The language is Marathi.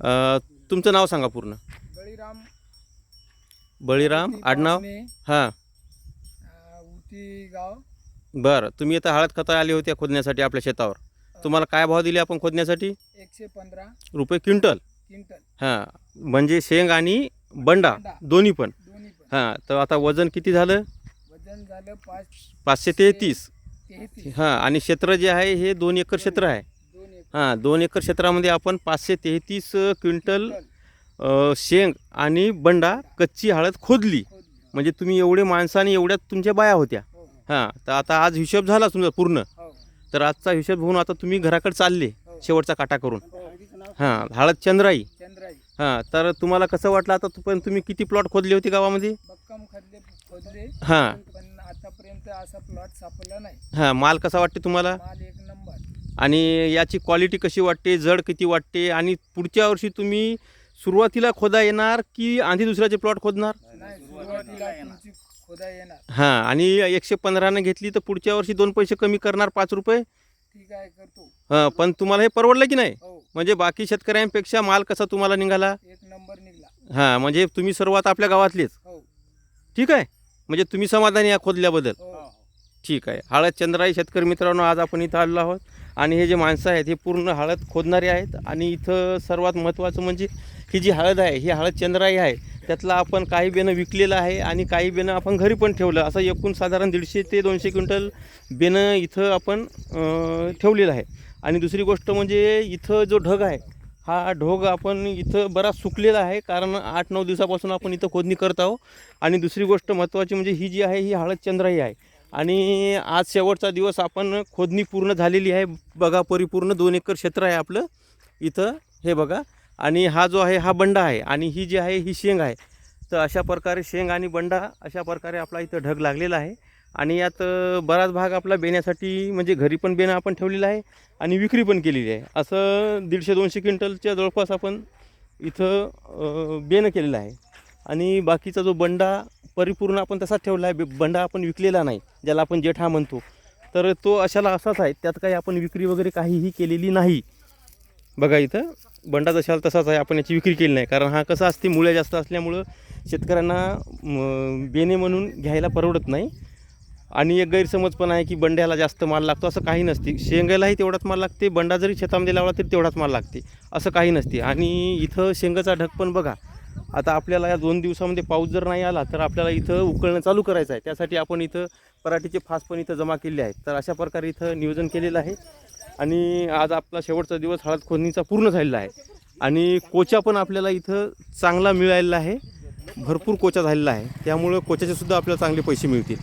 अ, तुमचं नाव सांगा पूर्ण. बळीराम. बळीराम आडनाव? हां. अं, उटी गाव. बरं तुम्ही आता हळद खता आली होती खोदण्यासाठी आपल्या शेतावर. तुम्हाला काय भाव दिले आपण खोदण्यासाठी? एकशे पंधरा. रुपये क्विंटल? क्विंटल. हां म्हणजे शेंग आणि बंडा. दोन्ही पण. दोन्ही पण. हां तर आता वजन किती झालं? वजन झालं पाच पाचशे तेहतीस. तेहतीस. हां आणि क्षेत्र जे आहे हे दोन एकर क्षेत्र आहे. हां दोन एकर क्षेत्रामध्ये आपण पाचशे तेहतीस क्विंटल अ, शेंग आणि बंडा कच्ची हळद खोदली. म्हणजे तुम्ही एवढे माणसाने एवढ्यात तुमच्या बाया होत्या. हो हां तर आता आज हिशोब झाला तुमचा पूर्ण. हो तर आजचा हिशोब होऊन आता तुम्ही घराकडे चालले. शेवटचा काटा करून. हो. हां हळद चंद्राई चंद्राई. हां तर तुम्हाला कसं वाटलं आता तू पण तुम्ही किती प्लॉट खोदले होते गावामध्ये? बक्कम खदले खोदले. हां. पण आतापर्यंत असा प्लॉट सापडला नाही. हां माल कसा वाटते तुम्हाला? माल एक नंबर. आणि याची क्वालिटी कशी वाटते जड किती वाटते आणि पुढच्या वर्षी तुम्ही सुरुवातीला खोदा येणार की आधी दुसऱ्याचे प्लॉट खोदणार? हां आणि एकशे पंधरानं घेतली तर पुढच्या वर्षी दोन पैसे कमी करणार पाच रुपये? हां पण तुम्हाला हे परवडलं की नाही? हो. म्हणजे बाकी शेतकऱ्यांपेक्षा माल कसा तुम्हाला निघाला? एक नंबर निघला. हां म्हणजे तुम्ही सर्वात आपल्या गावातलेच. हो. ठीक आहे? म्हणजे तुम्ही समाधानी या खोदल्याबद्दल. हो. ठीक आहे. हळद चंद्राई शेतकरी मित्रांनो आज आपण इथं आलेलो आहोत. आणि हे जे माणसं आहेत हे पूर्ण हळद खोदणारे आहेत. आणि इथं सर्वात महत्त्वाचं म्हणजे ही जी हळद आहे ही हळद चंद्राई आहे. त्यातला आपण काही बेणं विकलेलं आहे आणि काही बेणं आपण घरी पण ठेवलं. असं एकूण साधारण दीडशे ते दोनशे क्विंटल बेणं इथं आपण ठेवलेलं आहे. आणि दुसरी गोष्ट म्हणजे इथं जो ढग आहे हा ढोग आपण इथं बराच सुकलेला आहे. कारण आठ नऊ दिवसापासून आपण इथं खोदणी करत आहोत. आणि दुसरी गोष्ट महत्त्वाची म्हणजे ही जी आहे ही हळद चंद्राई आहे. आणि आज शेवटचा दिवस आपण खोदणी पूर्ण झालेली आहे. बघा परिपूर्ण दोन एकर क्षेत्र आहे आपलं. इथं हे बघा. आणि हा जो आहे हा बंडा आहे. आणि ही जी आहे ही शेंग आहे. तर अशा प्रकारे शेंग आणि बंडा अशा प्रकारे आपला इथं ढग लागलेला आहे. आणि यात बराच भाग आपला बेण्यासाठी म्हणजे घरी पण बेणं आपण ठेवलेलं आहे आणि विक्री पण केलेली आहे. असं दीडशे दोनशे क्विंटलच्या जवळपास आपण इथं बेणं केलेलं आहे. आणि बाकीचा जो बंडा परिपूर्ण आपण तसाच ठेवला आहे. बे- बंडा आपण विकलेला नाही. ज्याला आपण जेठा म्हणतो. तर तो अशाला असाच आहे. त्यात काही आपण विक्री वगैरे काहीही केलेली नाही. बघा इथं बंडा जशाला तसाच आहे. आपण याची विक्री केली नाही. कारण हा कसा असते मुळ्या जास्त असल्यामुळं शेतकऱ्यांना बेने म्हणून घ्यायला परवडत नाही. आणि एक गैरसमज पण आहे की बंड्याला जास्त माल लागतो असं काही नसते. शेंगालाही तेवढाच माल लागते. बंडा जरी शेतामध्ये लावला तरी तेवढाच माल लागते. असं काही नसते. आणि इथं शेंगाचा ढग पण बघा. आता आपल्याला या दोन दिवसामध्ये पाऊस जर नाही आला तर आपल्याला इथं उकळणं चालू करायचं आहे. त्यासाठी आपण इथं पराठीचे फास पण इथं जमा केले आहेत. तर अशा प्रकारे इथं नियोजन केलेलं आहे. आणि आज आपला शेवटचा दिवस हळद खोदणीचा पूर्ण झालेला आहे. आणि कोचा पण आपल्याला इथं चांगला मिळालेला आहे. भरपूर कोचा झालेला आहे. त्यामुळं कोचाचेसुद्धा आपल्याला चांगले पैसे मिळतील.